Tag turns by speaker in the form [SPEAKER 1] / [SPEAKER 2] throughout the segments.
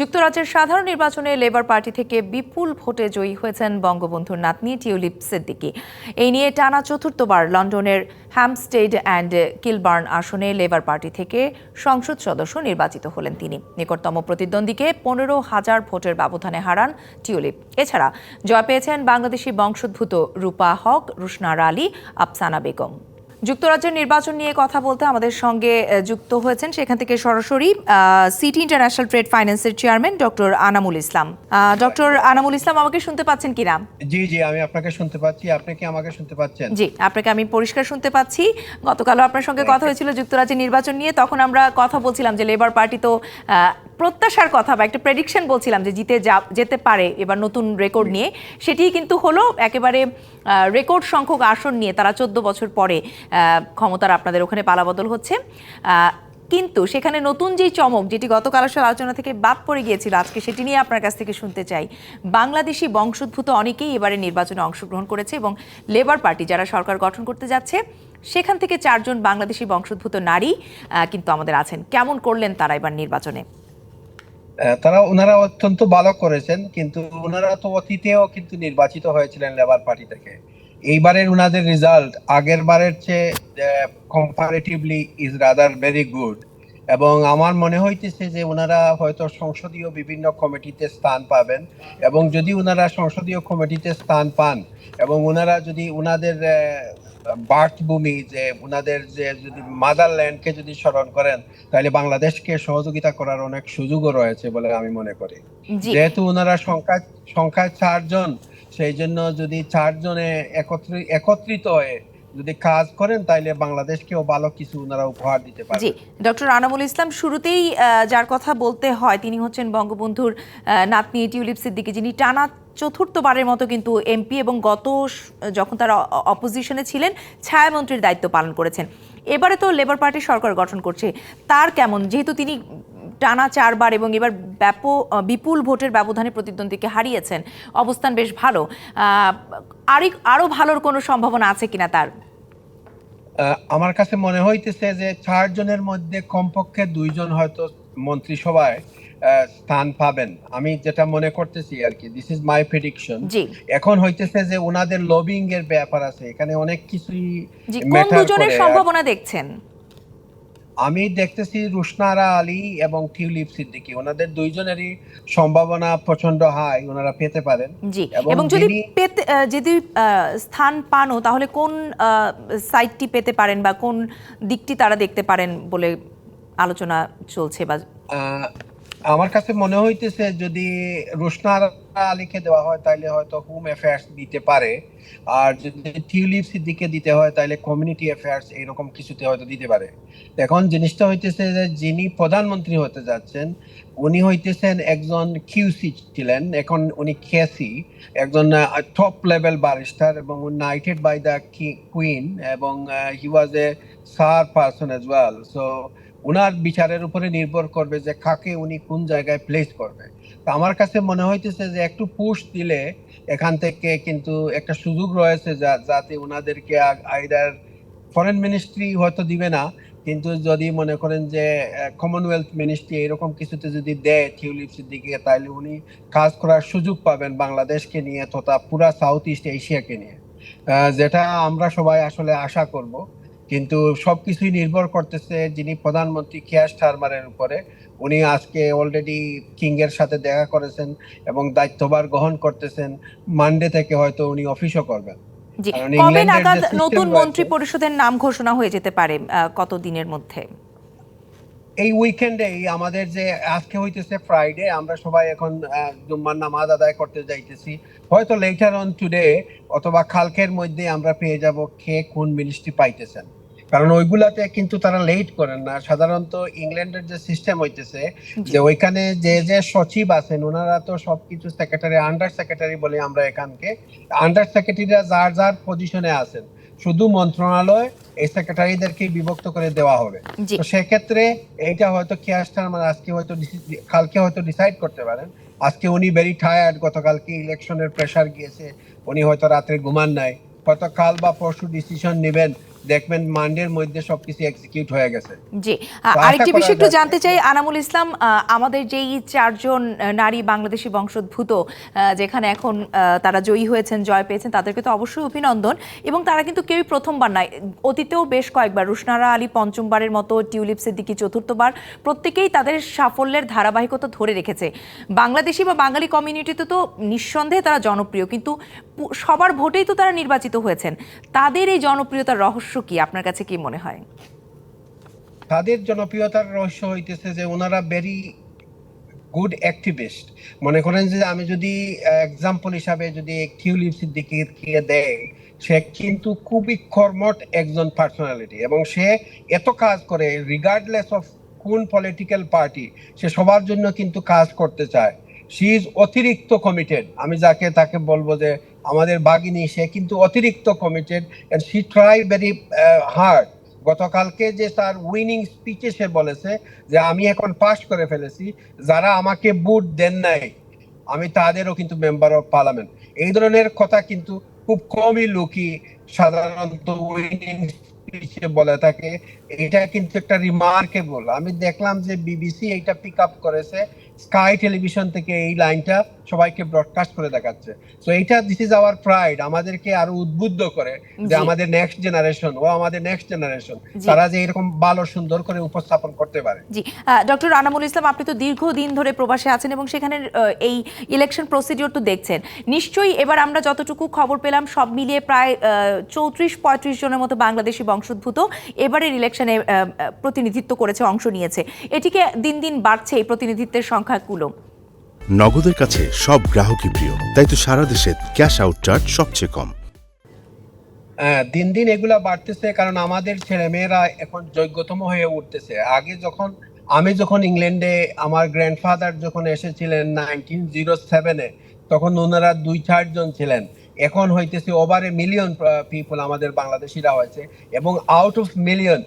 [SPEAKER 1] যুক্তরাজ্যের সাধারণ নির্বাচনে লেবার পার্টি থেকে বিপুল ভোটে জয়ী হয়েছেন বঙ্গবন্ধুর নাতনি টিউলিপ সিদ্দিকি। এই নিয়ে টানা চতুর্থবার লন্ডনের হ্যামস্টেড অ্যান্ড কিলবার্ন আসনে লেবার পার্টি থেকে সংসদ সদস্য নির্বাচিত হলেন তিনি। নিকটতম প্রতিদ্বন্দ্বীকে পনেরো হাজার ভোটের ব্যবধানে হারান টিউলিপ। এছাড়া জয় পেয়েছেন বাংলাদেশি বংশোদ্ভূত রূপা হক, রুশনার আলী, আফসানা বেগম। যুক্তরাজ্যের নির্বাচন নিয়ে কথা বলতে আমাদের সঙ্গে যুক্ত হয়েছেন সেখান থেকে সরাসরি সিটি ইন্টারন্যাশনাল ট্রেড ফাইন্যান্সের chairman doctor Anamul Islam. Doctor Anamul Islam আমাকে শুনতে পাচ্ছেন কিনা?
[SPEAKER 2] জি জি আমি আপনাকে শুনতে পাচ্ছি। আপনি কি আমাকে শুনতে পাচ্ছেন?
[SPEAKER 1] জি আপনাকে আমি পরিষ্কার শুনতে পাচ্ছি। গতকালও আপনার সঙ্গে কথা হয়েছিল যুক্তরাজ্যের নির্বাচন নিয়ে তখন আমরা কথা বলছিলাম যে লেবার পার্টি তো প্রত্যাশার কথা বা একটা প্রেডিকশন বলছিলাম যে জিতে যা- যেতে পারে এবার নতুন রেকর্ড নিয়ে সেটি কিন্তু হলো একেবারে রেকর্ড সংখ্যক আসন নিয়ে তারা চোদ্দ বছর পরে ক্ষমতার আপনাদের ওখানে পালাবদল হচ্ছে। কিন্তু সেখানে নতুন যেই চমক, যেটি গতকাল আসলে আলোচনা থেকে বাদ পড়ে গিয়েছিল, আজকে সেটি নিয়ে আপনার কাছ থেকে শুনতে চাই। বাংলাদেশি বংশোদ্ভূত অনেকেই এবারে নির্বাচনে অংশগ্রহণ করেছে এবং লেবার পার্টি যারা সরকার গঠন করতে যাচ্ছে, সেখান থেকে চারজন বাংলাদেশি বংশোদ্ভূত নারী কিন্তু আমাদের আছেন। কেমন করলেন তারা এবার নির্বাচনে?
[SPEAKER 2] তারা ওনারা অত্যন্ত ভালো করেছেন, কিন্তু ওনারা তো অতীতেও কিন্তু নির্বাচিত হয়েছিলেন লেবার পার্টি থেকে। এইবারের ওনাদের রেজাল্ট আগের বারের চেয়ে comparatively is rather very good এবং আমার মনে হইতেছে যে ওনারা হয়তো সংসদীয় বিভিন্ন কমিটিতে স্থান পাবেন এবং যদি ওনারা সংসদীয় কমিটিতে স্থান পান এবং ওনারা যদি ওনাদের বার্থ ভূমি যে ওনাদের যে যদি মাদারল্যান্ডকে যদি স্মরণ করেন তাহলে বাংলাদেশকে সহযোগিতা করার অনেক সুযোগও রয়েছে বলে আমি মনে করি। যেহেতু ওনারা সংখ্যা সংখ্যায় চারজন সেই জন্য যদি চারজনে একত্রি একত্রিত হয়ে যদি কাজ করেন তাহলে বাংলাদেশকেও ভালো কিছু ওনারা উপহার দিতে পারে
[SPEAKER 1] জি, ডক্টর আনামুল ইসলাম, শুরুতেই যার কথা বলতে হয়, তিনি হচ্ছেন বঙ্গবন্ধুর নাতনি টিউলিপ সিদ্দিকি, যিনি টানা চতুর্থবারের মতো কিন্তু এমপি এবং গত যখন তারা অপোজিশনে ছিলেন, ছায়ামন্ত্রীর দায়িত্ব পালন করেছেন। এবারে তো লেবার পার্টি সরকার গঠন করছে। তার কেমন? যেহেতু তিনি টানা চারবার এবং এবার ব্যাপক বিপুল ভোটের ব্যবধানে প্রতিদ্বন্দ্বীকে হারিয়েছেন, অবস্থান বেশ ভালো। আরও ভালোর কোনো সম্ভাবনা আছে কিনা তার?
[SPEAKER 2] আমার কাছে মনে হইতেছে যে চারজনের মধ্যে কমপক্ষে দুইজন হয়তো মন্ত্রিসভায় স্থান পাবেন। আমি যেটা মনে করতেছি আর কি দিস ইজ মাই প্রেডিকশন এখন হইতেছে যে ওনাদের লবিং এর ব্যাপার আছে এখানে অনেক কিছুই
[SPEAKER 1] কোন দুজনের সম্ভাবনা দেখছেন?
[SPEAKER 2] আমি দেখতেছি রুশনারা আলী এবং টিউলিপ সিদ্দিকি ওনাদের দুইজনেরই সম্ভাবনা প্রচণ্ড হাই ওনারা পেতে পারেন।
[SPEAKER 1] জি
[SPEAKER 2] এবং
[SPEAKER 1] যদি পেতে যদি স্থান পানো তাহলে কোন সাইটটি পেতে পারেন বা কোন দিকটি তারা দেখতে পারেন বলে আলোচনা চলছে বা
[SPEAKER 2] আমার কাছে মনে হইতেছে যদি রুশনারা আলীকে দেওয়া হয় তাহলে হয়তো হোম অ্যাফেয়ার্স দিতে পারে। আর যদি টিউলিপ সিদ্দিকে দিতে হয় তাহলে কমিউনিটি অ্যাফেয়ার্স এরকম কিছুতে হয়তো দিতে পারে। এখন জিনিসটা হইতেছে যে যিনি প্রধানমন্ত্রী হতে যাচ্ছেন, উনি হইতেছেন একজন কিউসি ছিলেন। এখন উনি কেসি একজন টপ লেভেল বারিস্টার এবং নাইটেড বাই দ্য কুইন এবং he was a sir person as well so উনার বিচারের উপরে নির্ভর করবে যে কাকে উনি কোন জায়গায় প্লেস করবে। তো আমার কাছে মনে হইতেছে যে একটু পুশ দিলে এখান থেকে কিন্তু একটা সুযোগ রয়েছে যাতে ওনাদেরকে আইদার ফরেন মিনিস্ট্রি হয়তো দিবে না, কিন্তু যদি মনে করেন যে কমনওয়েলথ মিনিস্ট্রি এরকম কিছুতে যদি দেয় টিউলিপ সিদ্দিকে তাহলে উনি কাজ করার সুযোগ পাবেন বাংলাদেশকে নিয়ে তথা পুরা সাউথ ইস্ট এশিয়াকে নিয়ে। যেটা আমরা সবাই আসলে আশা করব। কিন্তু সবকিছুই নির্ভর করতেছে যিনি প্রধানমন্ত্রী কেয়ার স্টারমারের উপরে। উনি আজকে অলরেডি কিংয়ের এর সাথে দেখা করেছেন এবং দায়িত্বভার গ্রহণ করতেছেন। মানডে থেকে হয়তো উনি অফিসও করবেন।
[SPEAKER 1] কবে নাগাদ নতুন মন্ত্রী পরিষদের নাম ঘোষণা হয়ে যেতে পারে কত দিনের মধ্যে?
[SPEAKER 2] এই উইকেন্ডে আমাদের যে আজকে হইতেছে ফ্রাইডে আমরা সবাই এখন জুম্মার নামাজ আদায় করতে যাইতেছি। হয়তো লেটার অন টুডে অথবা কালকের মধ্যে আমরা পেয়ে যাব কে কোন মিনিস্ট্রি পাইতেছেন। কারণ ওইগুলাতে কিন্তু তারা লেট করেন না। সাধারণত ইংল্যান্ডের যে সিস্টেম হইতেছে যে ওইখানে যে যে সচিব আছেন ওনারা তো সবকিছু সেক্রেটারি আন্ডার সেক্রেটারি বলে আমরা এখানকে। আন্ডার সেক্রেটারিরা যার যার পজিশনে আছেন। শুধু মন্ত্রণালয় এই সেক্রেটারিদেরকে বিভক্ত করে দেওয়া হবে। তো সেক্ষেত্রে এইটা হয়তো কেয়ারস্টার মানে আজকে হয়তো কালকে হয়তো ডিসাইড করতে পারেন। আজকে উনি ভেরি টায়ার্ড গতকালকে ইলেকশনের প্রেশার গিয়েছে উনি হয়তো রাত্রে ঘুমান নাই। হয়তো কাল বা পরশু ডিসিশন নেবেন দেখবেন মান্ডের মধ্যে সবকিছু এক্সিকিউট হয়ে গেছে।
[SPEAKER 1] জি। আরেকটি বিষয় একটু জানতে চাই আনামুল ইসলাম আমাদের যেই চারজন নারী বাংলাদেশি বংশোদ্ভূত যেখানে এখন তারা জয়ী হয়েছেন জয় পেয়েছেন তাদেরকে তো অবশ্যই অভিনন্দন। এবং তারা কিন্তু কেউই প্রথমবার নয় অতীতেও বেশ কয়েকবার রুশনারা আলী পঞ্চমবারের মতো টিউলিপ সিদ্দিকি চতুর্থবার প্রত্যেকেই তাদের সাফল্যের ধারাবাহিকতা ধরে রেখেছে। বাংলাদেশি বা বাঙালি কমিউনিটিতে তো নিঃসন্দেহে তারা জনপ্রিয় কিন্তু সবার ভোটেই তো তারা নির্বাচিত হয়েছেন। তাদের এই জনপ্রিয়তার রহস্য কি? আপনার কাছে কি মনে হয়?
[SPEAKER 2] তাদের জনপ্রিয়তার রহস্য হইতেছে যে ওনারা ভেরি গুড অ্যাক্টিভিস্ট মনে করেন যে আমি যদি এক্সাম্পল হিসাবে যদি টিউলিপ সিদ্দিকিকে দেয় সে কিন্তু খুবই কর্মঠ একজন পার্সোনালিটি এবং সে এত কাজ করে রিগার্ডলেস অফ কোন পলিটিক্যাল পার্টি সে সবার জন্য কিন্তু কাজ করতে চায়। শি ইজ অতিরিক্ত কমিটেড আমি যাকে তাকে বলব যে আমাদের বাগিনী, সে কিন্তু অতিরিক্ত committed and she try very hard গতকালকে যে তার উইনিং স্পিচে সে বলেছে যে, আমি এখন পাস করে ফেলেছি, যারা আমাকে বুট দেন নাই, আমি তাদেরও কিন্তু মেম্বার অফ পার্লামেন্ট এই ধরনের কথা কিন্তু খুব কমই লোকই সাধারণত উইনিং স্পিচে বলে থাকে এটা কিন্তু একটা রিমার্কেবল আমি দেখলাম যে বিবিসি এইটা পিক আপ করেছে স্কাই টেলিভিশন থেকে এই লাইনটা সবাইকে ব্রডকাস্ট করে দেখাচ্ছে। তো এইটা দিস ইজ আওয়ার প্রাইড আমাদেরকে আরও উদ্বুদ্ধ করে যে আমাদের নেক্সট জেনারেশন ও আমাদের নেক্সট জেনারেশন তারা যে এরকম ভালো সুন্দর করে উপস্থাপন করতে পারে।
[SPEAKER 1] জি। ডক্টর আনামুল ইসলাম আপনি তো দীর্ঘদিন ধরে প্রবাসে আছেন এবং সেখানে এই ইলেকশন প্রসিডিওর তো দেখছেন। নিশ্চয়ই এবার আমরা যতটুকু খবর পেলাম সব মিলিয়ে প্রায় চৌত্রিশ পঁয়ত্রিশ জনের মতো বাংলাদেশি বংশোদ্ভূত এবারের ইলেকশনে প্রতিনিধিত্ব করেছে অংশ নিয়েছে। এটিকে দিন দিন বাড়ছে এই প্রতিনিধিত্বের সংখ্যাগুলো।
[SPEAKER 3] নগদের কাছে সব গ্রাহকই প্রিয় তাই তো সারা দেশে ক্যাশ আউট চার্জ সবচেয়ে কম।
[SPEAKER 2] হ্যাঁ, দিন দিন এগুলা বাড়তেছে কারণ আমাদের ছেলেমেয়েরা এখন যোগ্যতম হয়ে উঠতেছে। আগে যখন আমি যখন ইংল্যান্ডে আমার গ্র্যান্ডফাদার যখন এসেছিলেন নাইনটিন জিরো সেভেনে তখন ওনারা দুই চারজন ছিলেন। এখন হইতেছে ওভার মিলিয়ন পিপল আমাদের বাংলাদেশিরা হয়েছে, এবং আউট অফ মিলিয়ন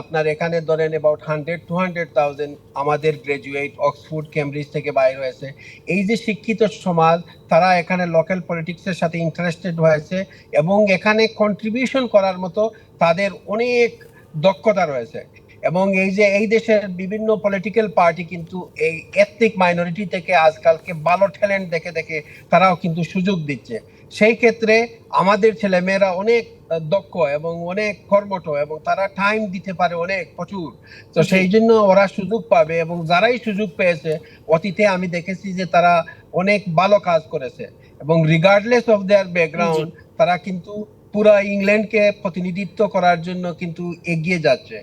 [SPEAKER 2] আপনার এখানে ধরেন about hundred to hundred thousand আমাদের গ্রাজুয়েট অক্সফোর্ড কেমব্রিজ থেকে বাইর হয়েছে। এই যে শিক্ষিত সমাজ, তারা এখানে লোকাল পলিটিক্সের সাথে ইন্টারেস্টেড হয়েছে, এবং এখানে কন্ট্রিবিউশন করার মতো তাদের অনেক দক্ষতা রয়েছে। এবং এই যে এই দেশের বিভিন্ন পলিটিক্যাল পার্টি কিন্তু এই এথনিক মাইনরিটি থেকে আজকালকে ভালো ট্যালেন্ট দেখে দেখে তারাও কিন্তু সুযোগ দিচ্ছে। সেই ক্ষেত্রে আমাদের ছেলেমেয়েরা অনেক দক্ষ এবং অনেক কর্মঠ এবং তারা টাইম দিতে পারে অনেক প্রচুর। তো সেই জন্য ওরা সুযোগ পাবে এবং যারাই সুযোগ পেয়েছে অতীতে আমি দেখেছি যে তারা অনেক ভালো কাজ করেছে এবং রিগার্ডলেস অফ দেয়ার ব্যাকগ্রাউন্ড তারা কিন্তু পুরা ইংল্যান্ডকে প্রতিনিধিত্ব করার জন্য কিন্তু এগিয়ে যাচ্ছে।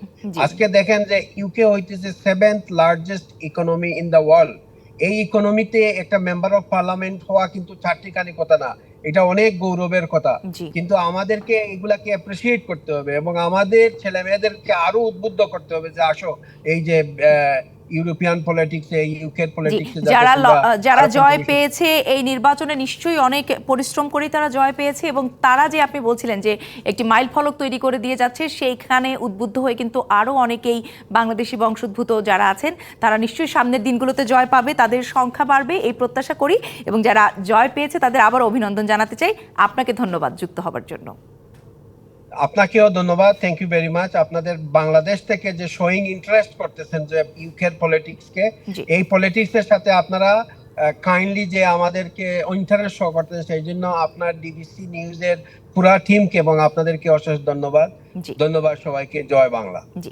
[SPEAKER 2] আজকে দেখেন যে ইউকে হইতেছে seventh largest economy in the world এই ইকোনমিতে একটা মেম্বার অফ পার্লামেন্ট হওয়া কিন্তু চারটিখানি কথা না এটা অনেক গৌরবের কথা। কিন্তু আমাদেরকে এগুলাকে অ্যাপ্রিসিয়েট করতে হবে এবং আমাদের ছেলে মেয়েদেরকে আরও উদ্বুদ্ধ করতে হবে যে আসো এই যে ইউরোপিয়ান পলিটিক্স ইউকের পলিটিক্স
[SPEAKER 1] যারা যারা জয় পেয়েছে এই নির্বাচনে নিশ্চয়ই অনেক পরিশ্রম করেই তারা জয় পেয়েছে এবং তারা যে আপনি বলছিলেন যে একটি মাইল ফলক তৈরি করে দিয়ে যাচ্ছে সেইখানে উদ্বুদ্ধ হয়ে কিন্তু আরও অনেকেই বাংলাদেশি বংশোদ্ভূত যারা আছেন তারা নিশ্চয়ই সামনের দিনগুলোতে জয় পাবে তাদের সংখ্যা বাড়বে এই প্রত্যাশা করি এবং যারা জয় পেয়েছে তাদের আবার অভিনন্দন জানাতে চাই। আপনাকে ধন্যবাদ যুক্ত হবার জন্য।
[SPEAKER 2] আপনাকেও ধন্যবাদ থ্যাংক ইউ ভেরি মাচ আপনাদের বাংলাদেশ থেকে যে শোয়িং ইন্টারেস্ট করতেছেন যে ইউকের পলিটিক্সকে। এই পলিটিক্সের সাথে আপনারা কাইন্ডলি যে আমাদেরকে ইন্টারেস্ট শো করতেন সেই জন্য আপনার ডিবিসি নিউজের পুরা টিমকে এবং আপনাদেরকে অশেষ ধন্যবাদ। ধন্যবাদ সবাইকে জয় বাংলা।
[SPEAKER 1] জি।